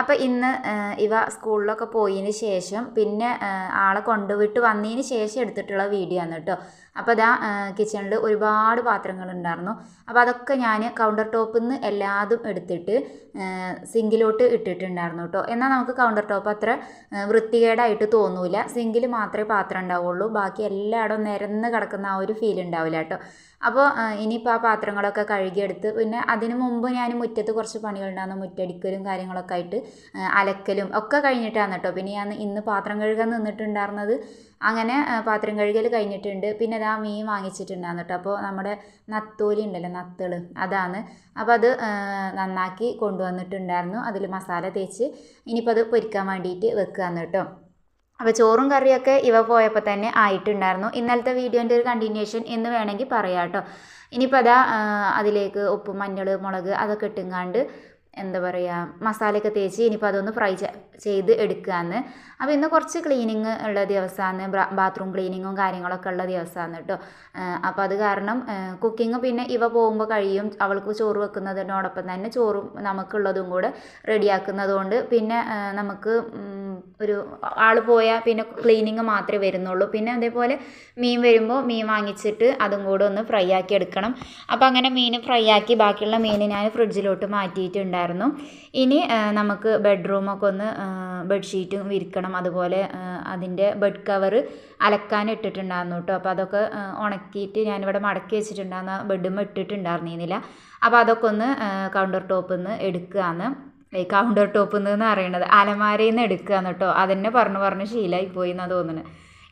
അപ്പോൾ ഇന്ന് ഇവ സ്കൂളിലൊക്കെ പോയതിന് ശേഷം പിന്നെ ആളെ കൊണ്ടുവിട്ട് വന്നതിന് ശേഷം എടുത്തിട്ടുള്ള വീഡിയോ ആണ് കേട്ടോ. അപ്പോൾ അതാ കിച്ചണിൽ ഒരുപാട് പാത്രങ്ങൾ ഉണ്ടായിരുന്നു. അപ്പോൾ അതൊക്കെ ഞാൻ കൗണ്ടർ ടോപ്പിൽ നിന്ന് എല്ലാതും എടുത്തിട്ട് സിങ്കിലോട്ട് ഇട്ടിട്ടുണ്ടായിരുന്നു കേട്ടോ. എന്നാൽ നമുക്ക് കൗണ്ടർ ടോപ്പ് അത്ര വൃത്തികേടായിട്ട് തോന്നൂല. സിങ്കിൽ മാത്രമേ പാത്രം ഉണ്ടാവുള്ളൂ. ബാക്കി എല്ലായിടവും നിരന്ന് കിടക്കുന്ന ആ ഒരു ഫീൽ ഉണ്ടാവില്ല കേട്ടോ. അപ്പോൾ ഇനിയിപ്പോൾ ആ പാത്രങ്ങളൊക്കെ കഴുകിയെടുത്ത് പിന്നെ അതിന് മുമ്പ് ഞാൻ മുറ്റത്ത് കുറച്ച് പണികളുണ്ടായിരുന്നു. മുറ്റടിക്കലും കാര്യങ്ങളൊക്കെ ആയിട്ട്. അലക്കലും ഒക്കെ കഴിഞ്ഞിട്ടാണ് കേട്ടോ. പിന്നെ ഞാൻ ഇന്ന് പാത്രം കഴുകാൻ നിന്നിട്ടുണ്ടായിരുന്നത്. അങ്ങനെ പാത്രം കഴുകൽ കഴിഞ്ഞിട്ടുണ്ട്. പിന്നെ അതാ മീൻ വാങ്ങിച്ചിട്ടുണ്ടായിരുന്നു കേട്ടോ. അപ്പോൾ നമ്മുടെ നത്തോലി ഉണ്ടല്ലോ നത്തൾ അതാണ്. അപ്പോൾ അത് നന്നാക്കി കൊണ്ടുവന്നിട്ടുണ്ടായിരുന്നു. അതിൽ മസാല തേച്ച് ഇനിയിപ്പോൾ അത് പൊരിക്കാൻ വേണ്ടിയിട്ട് വെക്കുകയാണ് കേട്ടോ. അപ്പോൾ ചോറും കറിയൊക്കെ ഇവ പോയപ്പോൾ തന്നെ ആയിട്ടുണ്ടായിരുന്നു. ഇന്നലത്തെ വീഡിയോന്റെ ഒരു കണ്ടിന്യൂഷൻ എന്ന് വേണമെങ്കിൽ പറയാം കേട്ടോ. ഇനിയിപ്പോൾ അതാ അതിലേക്ക് ഉപ്പ് മഞ്ഞൾ മുളക് അതൊക്കെ ഇട്ടുങ്ങാണ്ട് എന്താ പറയുക മസാലയൊക്കെ തേച്ച് ഇനിയിപ്പോൾ അതൊന്ന് ഫ്രൈ ചെയ്ത് എടുക്കുകയെന്ന് അപ്പോൾ ഇന്ന് കുറച്ച് ക്ലീനിങ് ഉള്ള ദിവസമാണ് ബാത്റൂം ക്ലീനിങ്ങും കാര്യങ്ങളൊക്കെ ഉള്ള ദിവസമാണ് കേട്ടോ അപ്പോൾ അത് കാരണം കുക്കിംഗ് പിന്നെ ഇവ പോകുമ്പോൾ കഴിയും. അവൾക്ക് ചോറ് വെക്കുന്നതിനോടൊപ്പം തന്നെ ചോറും നമുക്കുള്ളതും കൂടെ റെഡിയാക്കുന്നതുകൊണ്ട് പിന്നെ നമുക്ക് ഒരു ആൾ പോയാൽ പിന്നെ ക്ലീനിങ് മാത്രമേ വരുന്നുള്ളൂ. പിന്നെ അതേപോലെ മീൻ വരുമ്പോൾ മീൻ വാങ്ങിച്ചിട്ട് അതും കൂടെ ഒന്ന് ഫ്രൈ ആക്കി എടുക്കണം. അപ്പോൾ അങ്ങനെ മീൻ ഫ്രൈ ആക്കി ബാക്കിയുള്ള മീൻ ഞാൻ ഫ്രിഡ്ജിലോട്ട് മാറ്റിയിട്ടുണ്ടായിരുന്നു ഇനി ആ, നമുക്ക് ബെഡ്റൂമൊക്കെ ഒന്ന് ബെഡ്ഷീറ്റും വിരിക്കണം. അതുപോലെ അതിന്റെ ബെഡ് കവർ അലക്കാൻ ഇട്ടിട്ടുണ്ടായിരുന്നു കേട്ടോ അപ്പോൾ അതൊക്കെ ഉണക്കിയിട്ട് ഞാനിവിടെ മടക്കി വെച്ചിട്ടുണ്ടായിരുന്ന. ബെഡും ഇട്ടിട്ടുണ്ടായിരുന്നില്ല അപ്പോൾ അതൊക്കെ ഒന്ന് കൗണ്ടർ ടോപ്പിൽ നിന്ന് എടുക്കുകയാണ് കൗണ്ടർ ടോപ്പിൽ നിന്ന് അറിയണത് അലമാരയിൽ നിന്ന് എടുക്കുകയാണ് കേട്ടോ അതന്നെ പറഞ്ഞു പറഞ്ഞ് ശീലമായി പോയി എന്നാണ് തോന്നുന്നത്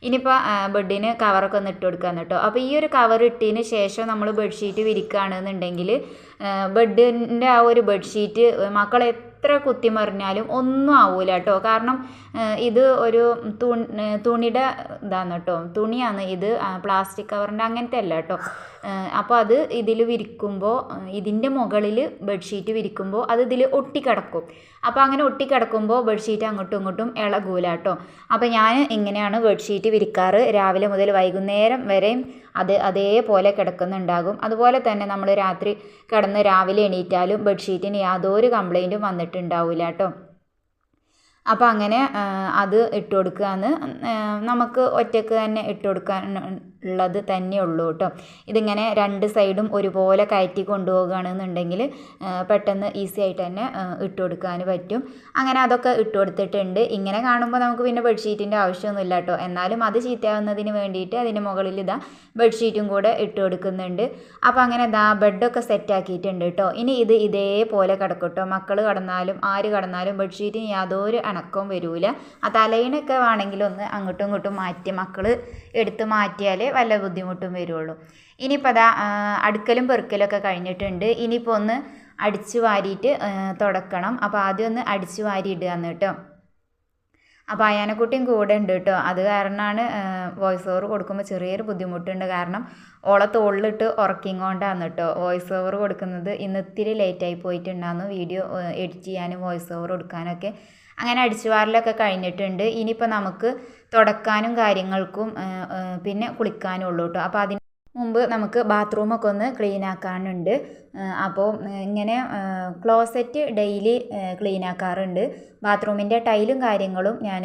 ഇനിയിപ്പോൾ ബെഡിന് കവറൊക്കെ ഒന്ന് ഇട്ട് കൊടുക്കാന്ന് കേട്ടോ. അപ്പോൾ ഈ ഒരു കവർ ഇട്ടതിന് ശേഷം നമ്മൾ ബെഡ്ഷീറ്റ് വിരിക്കുകയാണെന്നുണ്ടെങ്കിൽ ബെഡിന്റെ ആ ഒരു ബെഡ്ഷീറ്റ് മക്കളെ എത്ര കുത്തി മറിഞ്ഞാലും ഒന്നും ആവൂല കേട്ടോ. കാരണം ഇത് ഒരു തുണി തുണിയുടെ ഇതാണ് കേട്ടോ. തുണിയാണ് ഇത് പ്ലാസ്റ്റിക് കവറിന്റെ അങ്ങനത്തെ അല്ല കേട്ടോ. അപ്പോൾ അത് ഇതിൽ വിരിക്കുമ്പോൾ ഇതിന്റെ മുകളിൽ ബെഡ്ഷീറ്റ് വിരിക്കുമ്പോൾ അത് ഇതിൽ ഒട്ടിക്കിടക്കും. അപ്പോൾ അങ്ങനെ ഒട്ടിക്കിടക്കുമ്പോൾ ബെഡ്ഷീറ്റ് അങ്ങോട്ടും ഇങ്ങോട്ടും ഇളകൂലാട്ടോ അപ്പോൾ ഞാൻ ഇങ്ങനെയാണ് ബെഡ്ഷീറ്റ് വിരിക്കാറ്. രാവിലെ മുതൽ വൈകുന്നേരം വരെയും അത് അതേപോലെ കിടക്കുന്നുണ്ടാകും. അതുപോലെ തന്നെ നമ്മൾ രാത്രി കിടന്ന് രാവിലെ എണീറ്റാലും ബെഡ്ഷീറ്റിന് യാതൊരു കംപ്ലൈന്റും വന്നിട്ടുണ്ടാവില്ല കേട്ടോ. അപ്പോൾ അങ്ങനെ അത് ഇട്ട് കൊടുക്കുകയെന്ന് നമുക്ക് ഒറ്റയ്ക്ക് തന്നെ ഇട്ട് കൊടുക്കാൻ ഉള്ളത് തന്നെ ഉള്ളൂ കേട്ടോ. ഇതിങ്ങനെ രണ്ട് സൈഡും ഒരുപോലെ കയറ്റി കൊണ്ടുപോകുകയാണെന്നുണ്ടെങ്കിൽ പെട്ടെന്ന് ഈസി ആയിട്ട് തന്നെ ഇട്ടു കൊടുക്കാൻ പറ്റും. അങ്ങനെ അതൊക്കെ ഇട്ട് കൊടുത്തിട്ടുണ്ട്. ഇങ്ങനെ കാണുമ്പോൾ നമുക്ക് പിന്നെ ബെഡ്ഷീറ്റിന്റെ ആവശ്യമൊന്നുമില്ല കേട്ടോ. എന്നാലും അത് ചീത്തയാവുന്നതിന് വേണ്ടിയിട്ട് അതിന് മുകളിൽ ഇതാ ബെഡ്ഷീറ്റും കൂടെ ഇട്ട് കൊടുക്കുന്നുണ്ട്. അപ്പോൾ അങ്ങനെ ഇതാ ബെഡൊക്കെ സെറ്റാക്കിയിട്ടുണ്ട് കേട്ടോ. ഇനി ഇത് ഇതേപോലെ കിടക്കും കേട്ടോ. മക്കൾ കടന്നാലും ആര് കടന്നാലും ബെഡ്ഷീറ്റിന് യാതൊരു അണക്കവും വരില്ല ആ തലയിണൊക്കെ വേണമെങ്കിൽ ഒന്ന് അങ്ങോട്ടും ഇങ്ങോട്ടും മാറ്റി മക്കൾ എടുത്ത് മാറ്റിയാലേ വല്ല ബുദ്ധിമുട്ടും വരുള്ളൂ ഇനിയിപ്പോൾ അതാ അടുക്കലും പെറുക്കലൊക്കെ കഴിഞ്ഞിട്ടുണ്ട്. ഇനിയിപ്പോൾ ഒന്ന് അടിച്ചു വാരിയിട്ട് തുടക്കണം. അപ്പോൾ ആദ്യം ഒന്ന് അടിച്ചു വാരി ഇടുകയെന്ന് കേട്ടോ. അപ്പോൾ അയാനക്കുട്ടിയും കൂടെ ഉണ്ട് കേട്ടോ. അത് കാരണമാണ് വോയിസ് ഓവർ കൊടുക്കുമ്പോൾ ചെറിയൊരു ബുദ്ധിമുട്ടുണ്ട്. കാരണം ഓളെ തോളിലിട്ട് ഉറക്കിങ്ങോണ്ടാണ് കേട്ടോ. വോയിസ് ഓവർ കൊടുക്കുന്നത് ഇന്ന് ഇത്തിരി ലേറ്റായി പോയിട്ടുണ്ടായിരുന്നു വീഡിയോ എഡിറ്റ് ചെയ്യാനും വോയിസ് ഓവർ കൊടുക്കാനൊക്കെ. അങ്ങനെ അടിച്ചുവാരലൊക്കെ കഴിഞ്ഞിട്ടുണ്ട്. ഇനിയിപ്പോൾ നമുക്ക് തുടക്കാനും കാര്യങ്ങൾക്കും പിന്നെ കുളിക്കാനും ഉള്ളൂ കേട്ടോ അപ്പോൾ അതിന് മുമ്പ് നമുക്ക് ബാത്റൂമൊക്കെ ഒന്ന് ക്ലീൻ ആക്കാനുണ്ട്. അപ്പോൾ ഇങ്ങനെ ക്ലോസറ്റ് ഡെയിലി ക്ലീൻ ആക്കാറുണ്ട്. ബാത്റൂമിന്റെ ടൈലും കാര്യങ്ങളും ഞാൻ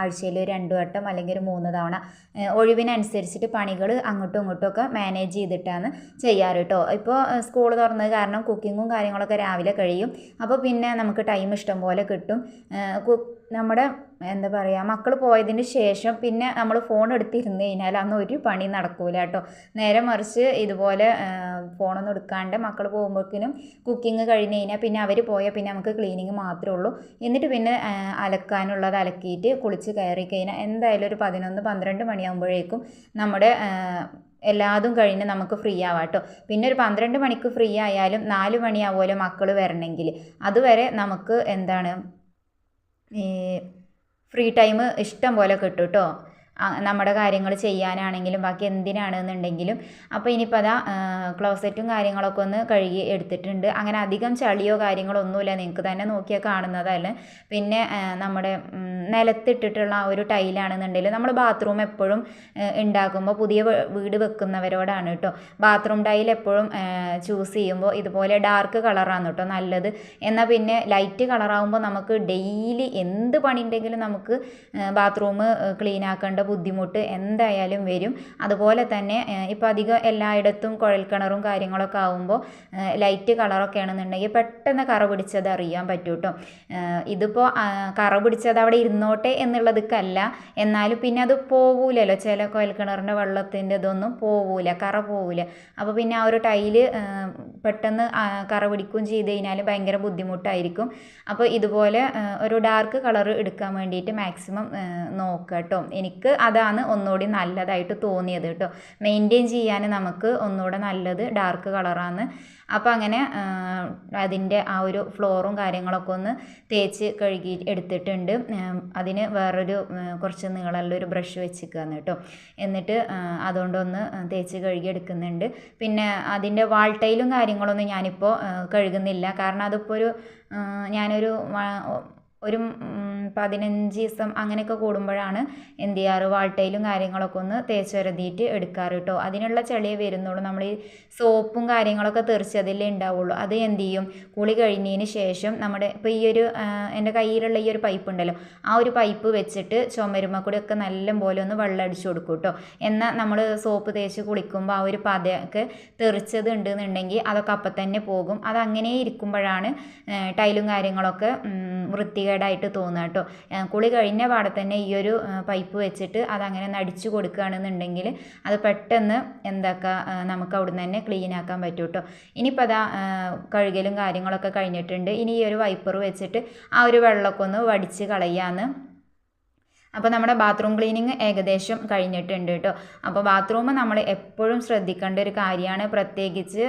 ആഴ്ചയിൽ രണ്ട് വട്ടം അല്ലെങ്കിൽ ഒരു മൂന്ന് തവണ ഒഴിവിനനുസരിച്ചിട്ട് പണികൾ അങ്ങോട്ടും ഇങ്ങോട്ടും ഒക്കെ മാനേജ് ചെയ്തിട്ടാണ് ചെയ്യാറ് കേട്ടോ ഇപ്പോൾ സ്കൂൾ തുറന്നത് കാരണം കുക്കിങ്ങും കാര്യങ്ങളൊക്കെ രാവിലെ കഴിയും. അപ്പോൾ പിന്നെ നമുക്ക് ടൈം ഇഷ്ടം പോലെ കിട്ടും. നമ്മുടെ എന്താ പറയുക മക്കൾ പോയതിന് ശേഷം പിന്നെ നമ്മൾ ഫോൺ എടുത്തിരുന്ന് കഴിഞ്ഞാൽ അന്ന് ഒരു പണി നടക്കൂല കേട്ടോ. നേരെ മറിച്ച് ഇതുപോലെ ഫോണൊന്നും എടുക്കാണ്ട് മക്കൾ പോകുമ്പോഴേക്കിനും കുക്കിംഗ് കഴിഞ്ഞ് കഴിഞ്ഞാൽ പിന്നെ അവർ പോയാൽ പിന്നെ നമുക്ക് ക്ലീനിങ് മാത്രമേ ഉള്ളൂ. എന്നിട്ട് പിന്നെ അലക്കാനുള്ളത് അലക്കിയിട്ട് കുളിച്ച് കയറി കഴിഞ്ഞാൽ എന്തായാലും ഒരു പതിനൊന്ന് പന്ത്രണ്ട് മണിയാകുമ്പോഴേക്കും നമ്മുടെ എല്ലാതും കഴിഞ്ഞ് നമുക്ക് ഫ്രീ ആവാം കേട്ടോ. പിന്നെ ഒരു പന്ത്രണ്ട് മണിക്ക് ഫ്രീ ആയാലും നാല് മണിയാവുമല്ലോ മക്കൾ വരണമെങ്കിൽ അതുവരെ നമുക്ക് എന്താണ് ഫ്രീ ടൈം ഇഷ്ടം പോലെ കിട്ടും കേട്ടോ നമ്മുടെ കാര്യങ്ങൾ ചെയ്യാനാണെങ്കിലും ബാക്കി എന്തിനാണെന്നുണ്ടെങ്കിലും. അപ്പോൾ ഇനിയിപ്പോൾ അതാ ക്ലോസറ്റും കാര്യങ്ങളൊക്കെ ഒന്ന് കഴുകി എടുത്തിട്ടുണ്ട്. അങ്ങനെ അധികം ചളിയോ കാര്യങ്ങളോ ഒന്നുമില്ല. നിങ്ങൾക്ക് തന്നെ നോക്കിയാൽ കാണുന്നതല്ല. പിന്നെ നമ്മുടെ നിലത്തിട്ടിട്ടുള്ള ആ ഒരു ടൈലാണെന്നുണ്ടെങ്കിൽ നമ്മൾ ബാത്റൂം എപ്പോഴും ഉണ്ടാക്കുമ്പോൾ പുതിയ വീട് വെക്കുന്നവരോടാണ് കേട്ടോ. ബാത്റൂം ടൈൽ എപ്പോഴും ചൂസ് ചെയ്യുമ്പോൾ ഇതുപോലെ ഡാർക്ക് കളറാണ് കേട്ടോ നല്ലത്. എന്നാൽ പിന്നെ ലൈറ്റ് കളറാകുമ്പോൾ നമുക്ക് ഡെയിലി എന്ത് പണി ഉണ്ടെങ്കിലും നമുക്ക് ബാത്റൂം ക്ലീൻ ആക്കേണ്ട ബുദ്ധിമുട്ട് എന്തായാലും വരും. അതുപോലെ തന്നെ ഇപ്പോൾ അധികം എല്ലായിടത്തും കുഴൽക്കിണറും കാര്യങ്ങളൊക്കെ ആകുമ്പോൾ ലൈറ്റ് കളറൊക്കെ ആണെന്നുണ്ടെങ്കിൽ പെട്ടെന്ന് കറ പിടിച്ചത് അറിയാൻ പറ്റും കേട്ടോ ഇതിപ്പോൾ കറ പിടിച്ചത് അവിടെ ഇരുന്നോട്ടെ എന്നുള്ളതൊക്കെയല്ല എന്നാലും പിന്നെ അത് പോവൂലല്ലോ. ചില കുഴൽക്കിണറിന്റെ വെള്ളത്തിന്റെ ഇതൊന്നും പോവൂല കറ പോവൂല. അപ്പോൾ പിന്നെ ആ ഒരു ടൈൽ പെട്ടെന്ന് കറ പിടിക്കുകയും ചെയ്ത് കഴിഞ്ഞാൽ ഭയങ്കര ബുദ്ധിമുട്ടായിരിക്കും. അപ്പോൾ ഇതുപോലെ ഒരു ഡാർക്ക് കളർ എടുക്കാൻ വേണ്ടിയിട്ട് മാക്സിമം നോക്കുക കേട്ടോ. എനിക്ക് അതാണ് ഒന്നുകൂടി നല്ലതായിട്ട് തോന്നിയത് കേട്ടോ. മെയിന്റെയിൻ ചെയ്യാൻ നമുക്ക് ഒന്നുകൂടെ നല്ലത് ഡാർക്ക് കളറാണ്. അപ്പോൾ അങ്ങനെ അതിന്റെ ആ ഒരു ഫ്ലോറും കാര്യങ്ങളൊക്കെ ഒന്ന് തേച്ച് കഴുകി എടുത്തിട്ടുണ്ട്. അതിന് വേറൊരു കുറച്ച് നീളമുള്ള ഒരു ബ്രഷ് വെച്ചിരിക്കുകയാണ് കേട്ടോ. എന്നിട്ട് അതുകൊണ്ടൊന്ന് തേച്ച് കഴുകി എടുക്കുന്നുണ്ട്. പിന്നെ അതിന്റെ വാൾ ടൈലും കാര്യങ്ങളൊന്നും ഞാനിപ്പോൾ കഴുകുന്നില്ല. കാരണം അതിപ്പോൾ ഒരു ഞാനൊരു ഒരു പതിനഞ്ച് ദിവസം അങ്ങനെയൊക്കെ കൂടുമ്പോഴാണ് എന്ത് ചെയ്യാറ്? വാൾട്ടയിലും കാര്യങ്ങളൊക്കെ ഒന്ന് തേച്ച് വരതിയിട്ട് എടുക്കാറ് കേട്ടോ. അതിനുള്ള ചെളിയെ വരുന്നുള്ളൂ. നമ്മൾ ഈ സോപ്പും കാര്യങ്ങളൊക്കെ തെറിച്ചതിലേ ഉണ്ടാവുള്ളൂ. അത് എന്ത് ചെയ്യും? കുളി കഴിഞ്ഞതിന് ശേഷം നമ്മുടെ ഇപ്പോൾ ഈ ഒരു എന്റെ കയ്യിലുള്ള ഈ ഒരു പൈപ്പ് ഉണ്ടല്ലോ ആ ഒരു പൈപ്പ് വെച്ചിട്ട് ചുമരുമ്മ കൂടി ഒക്കെ നല്ല പോലെ ഒന്ന് വെള്ളം അടിച്ചു കൊടുക്കും കേട്ടോ. എന്നാൽ നമ്മൾ സോപ്പ് തേച്ച് കുളിക്കുമ്പോൾ ആ ഒരു പതയൊക്കെ തെറിച്ചത് ഉണ്ടെന്നുണ്ടെങ്കിൽ അതൊക്കെ അപ്പം തന്നെ പോകും. അതങ്ങനെ ഇരിക്കുമ്പോഴാണ് ടൈലും കാര്യങ്ങളൊക്കെ ഉം, വൃത്തികേടായിട്ട് തോന്നുക കേട്ടോ. കുളി കഴിഞ്ഞ പാടെ തന്നെ ഈ ഒരു പൈപ്പ് വെച്ചിട്ട് അതങ്ങനെ നടിച്ചു കൊടുക്കുകയാണെന്നുണ്ടെങ്കിൽ അത് പെട്ടെന്ന് എന്താക്കുക നമുക്ക് അവിടുന്ന് തന്നെ ക്ലീൻ ആക്കാൻ പറ്റും കേട്ടോ. ഇനിയിപ്പോൾ അതാ കഴുകലും കാര്യങ്ങളൊക്കെ കഴിഞ്ഞിട്ടുണ്ട്. ഇനി ഈ ഒരു വൈപ്പർ വെച്ചിട്ട് ആ ഒരു വെള്ളമൊക്കെ ഒന്ന് വടിച്ച് കളയാന്ന് അപ്പോൾ നമ്മുടെ ബാത്റൂം ക്ലീനിങ് ഏകദേശം കഴിഞ്ഞിട്ടുണ്ട് കേട്ടോ. അപ്പോൾ ബാത്റൂം നമ്മൾ എപ്പോഴും ശ്രദ്ധിക്കേണ്ട ഒരു കാര്യമാണ് പ്രത്യേകിച്ച്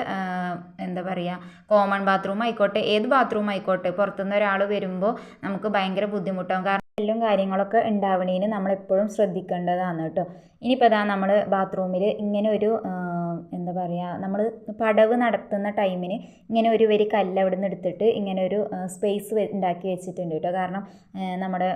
എന്താ പറയുക കോമൺ ബാത്റൂം ആയിക്കോട്ടെ ഏത് ബാത്റൂം ആയിക്കോട്ടെ പുറത്തുനിന്ന് ഒരാൾ വരുമ്പോൾ നമുക്ക് ഭയങ്കര ബുദ്ധിമുട്ടാകും കാരണം എല്ലാം കാര്യങ്ങളൊക്കെ ഉണ്ടാവണേന് നമ്മളെപ്പോഴും ശ്രദ്ധിക്കേണ്ടതാണ് കേട്ടോ. ഇനിയിപ്പോൾ ഇതാ നമ്മൾ ബാത്റൂമിൽ ഇങ്ങനെ ഒരു എന്താ പറയുക നമ്മൾ പടവ് നടത്തുന്ന ടൈമിന് ഇങ്ങനെ ഒരു വരി കല്ല് അവിടെ നിന്ന് എടുത്തിട്ട് ഇങ്ങനെ ഒരു സ്പേസ് ഉണ്ടാക്കി വെച്ചിട്ടുണ്ട് കേട്ടോ. കാരണം നമ്മുടെ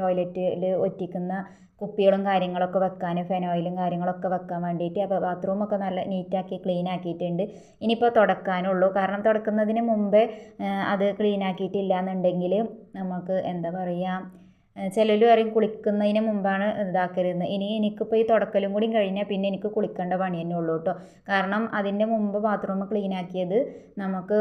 ടോയ്ലറ്റിൽ ഒറ്റിക്കുന്ന കുപ്പികളും കാര്യങ്ങളൊക്കെ വെക്കാൻ ഫെനോയിലും കാര്യങ്ങളൊക്കെ വെക്കാൻ വേണ്ടിയിട്ട് അപ്പോൾ ബാത്റൂമൊക്കെ നല്ല നീറ്റാക്കി ക്ലീൻ ആക്കിയിട്ടുണ്ട്. ഇനിയിപ്പോൾ തുടക്കാനുള്ളൂ. കാരണം തുടക്കുന്നതിന് മുമ്പേ അത് ക്ലീൻ ആക്കിയിട്ടില്ല എന്നുണ്ടെങ്കിൽ നമുക്ക് എന്താ പറയുക ചിലർ പറയും കുളിക്കുന്നതിന് മുമ്പാണ് ഇതാക്കരുതെന്ന്. ഇനി എനിക്കിപ്പോൾ ഈ തുടക്കലും കൂടി കഴിഞ്ഞാൽ പിന്നെ എനിക്ക് കുളിക്കേണ്ട പണി തന്നെ ഉള്ളൂ കേട്ടോ. കാരണം അതിന്റെ മുമ്പ് ബാത്റൂം ക്ലീൻ ആക്കിയത് നമുക്ക്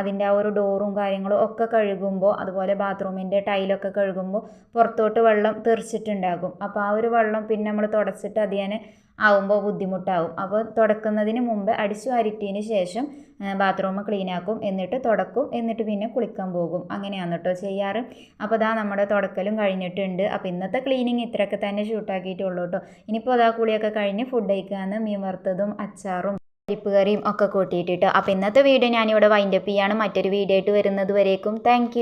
അതിന്റെ ആ ഒരു ഡോറും കാര്യങ്ങളും ഒക്കെ കഴുകുമ്പോൾ അതുപോലെ ബാത്റൂമിന്റെ ടൈലൊക്കെ കഴുകുമ്പോൾ പുറത്തോട്ട് വെള്ളം തെറിച്ചിട്ടുണ്ടാകും. അപ്പോൾ ആ ഒരു വെള്ളം പിന്നെ നമ്മൾ തുടച്ചിട്ട് അത് ആവുമ്പോൾ ബുദ്ധിമുട്ടാവും. അപ്പോൾ തുടക്കുന്നതിന് മുമ്പ് അടിച്ചു വാരിട്ടതിന് ശേഷം ബാത്റൂം ക്ലീൻ ആക്കും എന്നിട്ട് തുടക്കും എന്നിട്ട് പിന്നെ കുളിക്കാൻ പോകും. അങ്ങനെയാണ് കേട്ടോ ചെയ്യാറ്. അപ്പോൾ അതാ നമ്മുടെ തുടക്കലും കഴിഞ്ഞിട്ടുണ്ട്. അപ്പോൾ ഇന്നത്തെ ക്ലീനിങ് ഇത്രയൊക്കെ തന്നെ ഷൂട്ടാക്കിയിട്ടുള്ളൂ കേട്ടോ ഇനിയിപ്പോൾ അതാ കുളിയൊക്കെ കഴിഞ്ഞ് ഫുഡ് കഴിക്കാമെന്ന് മീൻ വറുത്തതും അച്ചാറും പരിപ്പ് കറിയും ഒക്കെ കൂട്ടിയിട്ടിട്ട്. അപ്പോൾ ഇന്നത്തെ വീഡിയോ ഞാനിവിടെ വൈൻഡപ്പ് ചെയ്യാണ്. മറ്റൊരു വീഡിയോ ആയിട്ട് വരുന്നത് വരേക്കും. താങ്ക്